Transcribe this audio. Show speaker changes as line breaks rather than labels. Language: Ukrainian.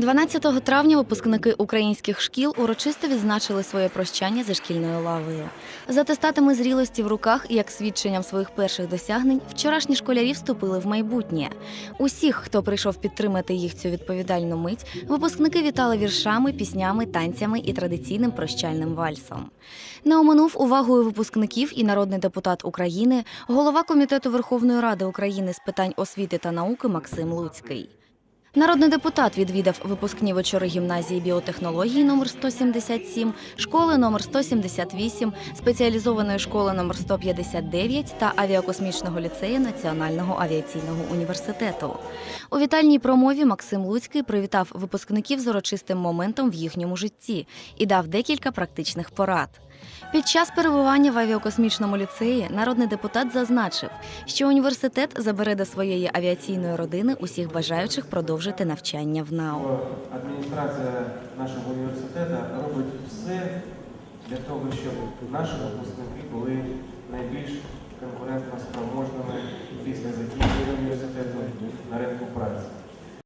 12 травня випускники українських шкіл урочисто відзначили своє прощання зі шкільною лавою. З атестатами зрілості в руках як свідченням своїх перших досягнень вчорашні школярі вступили в майбутнє. Усіх, хто прийшов підтримати їх цю відповідальну мить, випускники вітали віршами, піснями, танцями і традиційним прощальним вальсом. Не оминув увагою випускників і народний депутат України, голова комітету Верховної Ради України з питань освіти та науки Максим Луцький. Народний депутат відвідав випускні вечори гімназії біотехнології номер 177, школи номер 178, спеціалізованої школи номер 159 та авіакосмічного ліцею Національного авіаційного університету. У вітальній промові Максим Луцький привітав випускників з урочистим моментом в їхньому житті і дав декілька практичних порад. Під час перебування в авіакосмічному ліцеї народний депутат зазначив, що університет забере до своєї авіаційної родини усіх бажаючих продовжити навчання в НАУ.
Адміністрація нашого університету робить все для того, щоб наші випускники були найбільш конкурентно спроможними після закінчення університету на ринку праці.